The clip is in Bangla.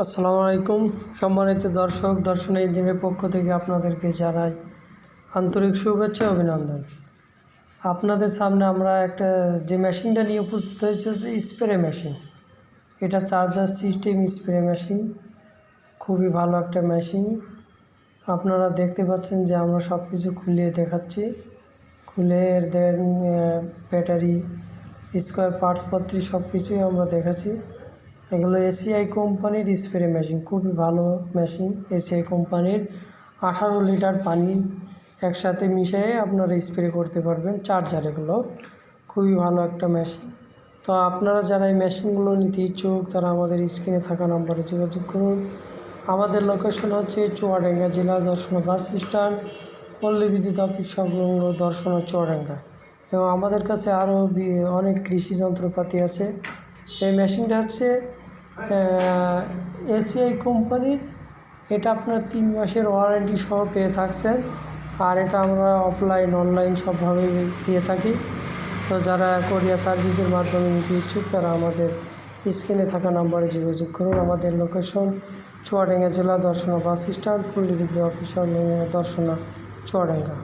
আসসালামু আলাইকুম। সম্মানিত দর্শক, দর্শন ইঞ্জিনের পক্ষ থেকে আপনাদেরকে জানাই আন্তরিক শুভেচ্ছা, অভিনন্দন। আপনাদের সামনে আমরা একটা যে মেশিনটা নিয়ে উপস্থিত হয়েছে স্প্রে মেশিন। এটা চার্জার সিস্টেম, স্প্রে মেশিন। খুবই ভালো একটা মেশিন। আপনারা দেখতে পাচ্ছেন যে আমরা সব কিছু খুলে দেখাচ্ছি। খুলে দেন ব্যাটারি, স্কোয়ার পার্টসপত্র সব কিছুই আমরা দেখাচ্ছি। এগুলো এসিআই কোম্পানির স্প্রে মেশিন খুবই ভালো মেশিন এসিআই কোম্পানির আঠারো লিটার পানি একসাথে মিশিয়ে আপনারা স্প্রে করতে পারবেন। চার্জার এগুলো, খুবই ভালো একটা মেশিন তো আপনারা যারা এই মেশিনগুলো নিতে ইচ্ছুক, তারা আমাদের স্ক্রিনে থাকা নম্বরে যোগাযোগ করুন। আমাদের লোকেশন হচ্ছে চুয়াডাঙ্গা জেলা দর্শনা বাস স্ট্যান্ড, পল্লী বিদ্যুৎ অফিস সংলগ্ন দর্শনা চুয়াডাঙ্গা। এবং আমাদের কাছে আরও অনেক কৃষি যন্ত্রপাতি আছে। এই মেশিনটা হচ্ছে এসিআই কোম্পানির এটা আপনার তিন মাসের ওয়ারেন্টি সহ পেয়ে থাকছেন। আর এটা আমরা অফলাইন অনলাইন সবভাবেই দিয়ে থাকি। তো যারা কোরিয়া সার্ভিসের মাধ্যমে নিতে ইচ্ছুক, তারা আমাদের স্ক্রিনে থাকা নাম্বারে যোগাযোগ করুন। আমাদের লোকেশন চুয়াডাঙ্গা জেলা দর্শনা বাস স্ট্যান্ড পল্লী বিদ্যুৎ অফিস দর্শনা চুয়াডাঙ্গা।